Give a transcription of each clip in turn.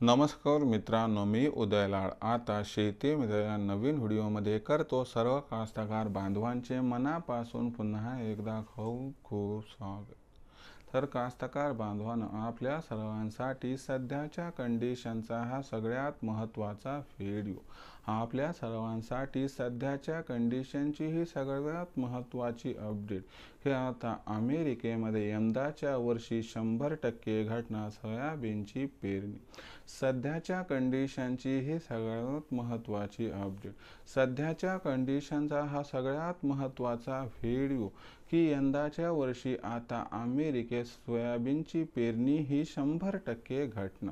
नमस्कार मित्रांनो मी उदयलाळ आता शेतीमध्ये या नवीन व्हिडिओमध्ये करतो सर्व कास्तकार बांधवांचे मनापासून पुन्हा एकदा खूप खूप स्वागत. तर कास्तकार बांधवानं आपल्या सर्वांसाठी सध्याच्या कंडिशनचा हा सगळ्यात महत्त्वाचा व्हिडिओ आपल्या सर्वांसाठी सध्याच्या कंडिशनची ही सगळ्यात महत्त्वाची अपडेट हे आता अमेरिकेमध्ये यंदाच्या वर्षी शंभर टक्के घटना सोयाबीनची पेरणी. सध्याच्या कंडिशनची ही सगळ्यात महत्त्वाची अपडेट सध्याच्या कंडिशनचा हा सगळ्यात महत्त्वाचा व्हिडिओ की यंदाच्या वर्षी आता अमेरिकेत सोयाबीनची पेरणी ही शंभर टक्के घटना.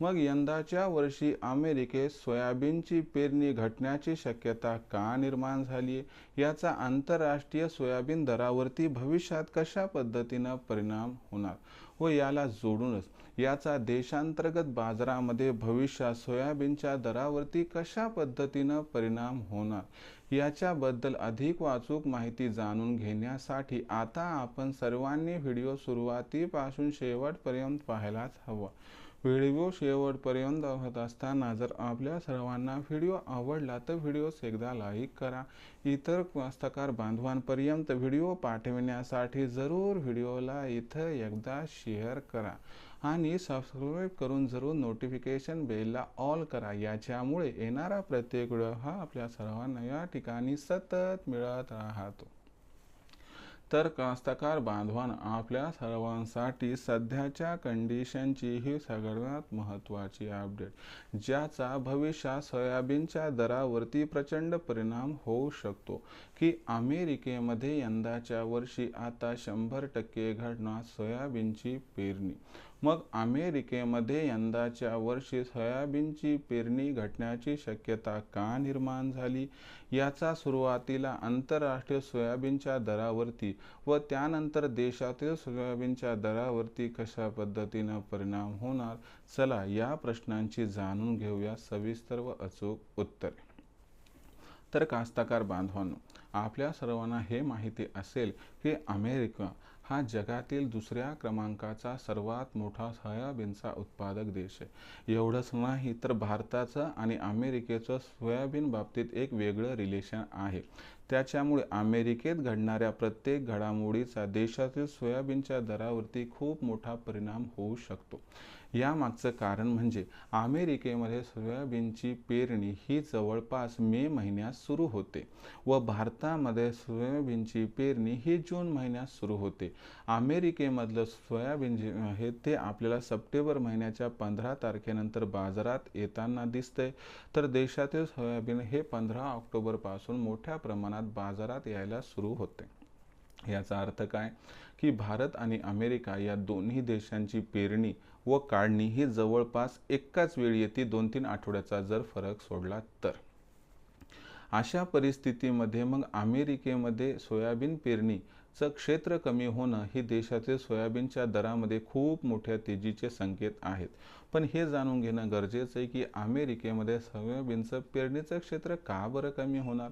मग यंदाच्या वर्षी अमेरिकेत सोयाबीनची पेरणी घटण्याची शक्यता का निर्माण झाली? याचा आंतरराष्ट्रीय सोयाबीन दरावरती भविष्यात कशा पद्धतीनं परिणाम होणार? व याला जोडूनच. याचा देशांतर्गत बाजारामध्ये भविष्यात सोयाबीनच्या दरावरती कशा पद्धतीनं परिणाम होणार याच्याबद्दल अधिक वाचूक माहिती जाणून घेण्यासाठी आता आपण सर्वांनी व्हिडिओ सुरुवातीपासून शेवटपर्यंत पाहायलाच हवा. व्हिडिओ शेवटपर्यंत होत असताना जर आपल्या सर्वांना व्हिडिओ आवडला तर व्हिडिओस एकदा लाईक करा. इतर कास्तकार बांधवांपर्यंत व्हिडिओ पाठविण्यासाठी जरूर व्हिडिओला इथं एकदा शेअर करा आणि सबस्क्राईब करून जरूर नोटिफिकेशन बेलला ऑल करा. याच्यामुळे येणारा प्रत्येक व्हिडिओ हा आपल्या सर्वांना या ठिकाणी सतत मिळत राहतो. तर कास्तकार बांधवान आपल्या सर्वांसाठी सध्याच्या कंडिशनची ही सगळ्यात महत्त्वाची अपडेट ज्याचा भविष्यात सोयाबीनच्या दरावरती प्रचंड परिणाम होऊ शकतो. की अमेरिकेमध्ये यंदाच्या वर्षी आता शंभर टक्के घडणार सोयाबीनची पेरणी मग अमेरिकेमध्ये यंदाच्या वर्षी सोयाबीनची पेरणी घटण्याची शक्यता का निर्माण झाली? याचा सुरुवातीला आंतरराष्ट्रीय सोयाबीनच्या दरावरती व त्यानंतर देशातील सोयाबीनच्या दरावरती कशा पद्धतीनं परिणाम होणार? चला या प्रश्नांची जाणून घेऊया सविस्तर व अचूक उत्तरे. तर कास्तकार बांधवांनो आपल्या सर्वांना हे माहिती असेल की अमेरिका हा जगातील दुसऱ्या क्रमांकाचा सर्वात मोठा सोयाबीनचा उत्पादक देश आहे. एवढंच नाही तर भारताचं आणि अमेरिकेचं सोयाबीन बाबतीत एक वेगळं रिलेशन आहे. त्याच्यामुळे अमेरिकेत घडणाऱ्या प्रत्येक घडामोडीचा देशातील सोयाबीनच्या दरावरती खूप मोठा परिणाम होऊ शकतो. यामागचं कारण म्हणजे अमेरिकेमध्ये सोयाबीनची पेरणी ही जवळपास मे महिन्यात सुरू होते व भारतामध्ये सोयाबीनची पेरणी ही जून महिन्यात सुरू होते. अमेरिकेमधलं सोयाबीन जे आहे ते आपल्याला सप्टेंबर महिन्याच्या पंधरा तारखेनंतर बाजारात येताना दिसतंय. तर देशातील सोयाबीन हे पंधरा ऑक्टोबरपासून मोठ्या प्रमाणात बाजारात यायला सुरू होते. याचा अर्थ काय? की भारत आणि अमेरिका या दोन्ही देशांची पेरणी व काढणी ही जवळपास एकाच वेळी येते. दोन तीन आठवड्याचा जर फरक सोडला तर. अशा परिस्थितीमध्ये मग अमेरिकेमध्ये सोयाबीन पेरणीचं क्षेत्र कमी होणं ही देशातील सोयाबीनच्या दरामध्ये खूप मोठ्या तेजीचे संकेत आहेत. पण हे जाणून घेणं गरजेचं आहे की अमेरिकेमध्ये सोयाबीनचं पेरणीचं क्षेत्र का बरं कमी होणार?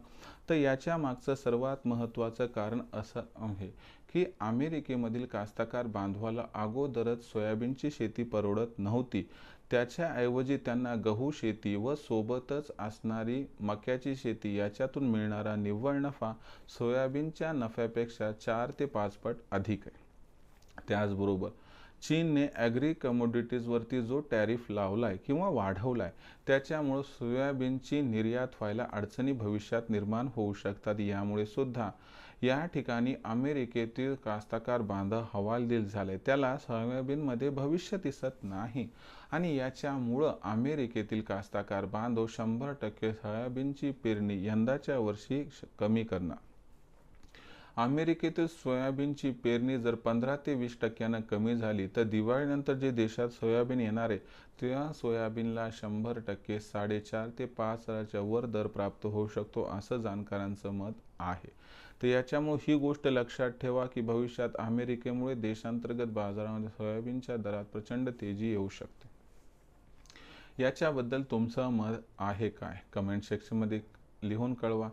तर याच्या मागचं सर्वात महत्त्वाचं कारण असं आहे की अमेरिकेमधील कास्तकार बांधवाला अगोदरच सोयाबीनची शेती परवडत नव्हती. त्याच्याऐवजी त्यांना गहू शेती व सोबतच असणारी मक्याची शेती याच्यातून मिळणारा निव्वळ नफा सोयाबीनच्या नफ्यापेक्षा चार ते पाच पट अधिक आहे. त्याचबरोबर चीनने ॲग्री कमोडिटीजवरती जो टॅरिफ लावलाय किंवा वाढवलाय त्याच्यामुळं सोयाबीनची निर्यात व्हायला अडचणी भविष्यात निर्माण होऊ शकतात. यामुळे सुद्धा या ठिकाणी अमेरिकेतील कास्तकार बांधव हवालदिल झाले. त्याला सोयाबीनमध्ये भविष्य दिसत नाही आणि याच्यामुळं अमेरिकेतील कास्तकार बांधव शंभर टक्के सोयाबीनची पेरणी यंदाच्या वर्षी कमी करणार. अमेरिकेतील सोयाबीनची पेरणी जर पंधरा ते वीस टक्क्यानं कमी झाली तर दिवाळीनंतर जे देशात सोयाबीन येणार आहे त्या सोयाबीनला शंभर टक्के साडेचार ते पाच हजारच्या वर दर प्राप्त होऊ शकतो असं जाणकारांचं मत आहे. तर याच्यामुळे ही गोष्ट लक्षात ठेवा की भविष्यात अमेरिकेमुळे देशांतर्गत बाजारामध्ये सोयाबीनच्या दरात प्रचंड तेजी येऊ शकते. याच्याबद्दल तुमचं मत आहे काय? कमेंट सेक्शनमध्ये लिहून कळवा.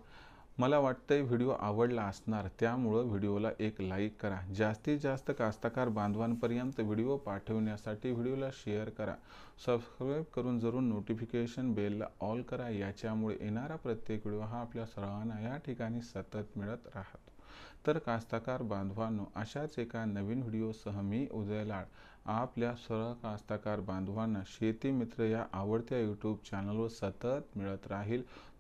मला वाटतंय व्हिडिओ आवडला असणार त्यामुळं व्हिडिओला एक लाईक करा. जास्तीत जास्त कास्तकार बांधवांपर्यंत व्हिडिओ पाठवण्यासाठी व्हिडिओला शेअर करा. सबस्क्राईब करून जरूर नोटिफिकेशन बेलला ऑल करा. याच्यामुळे येणारा प्रत्येक व्हिडिओ हा आपल्या सर्वांना या ठिकाणी सतत मिळत राहतो. तर कास्तकार बांधवांनो अशाच एका नवीन व्हिडिओसह मी उदय लाड. आपल्या सर्व कास्तकार बांधवांना शेती मित्र या आवडत्या यूट्यूब चॅनलवर सतत मिळत राहील.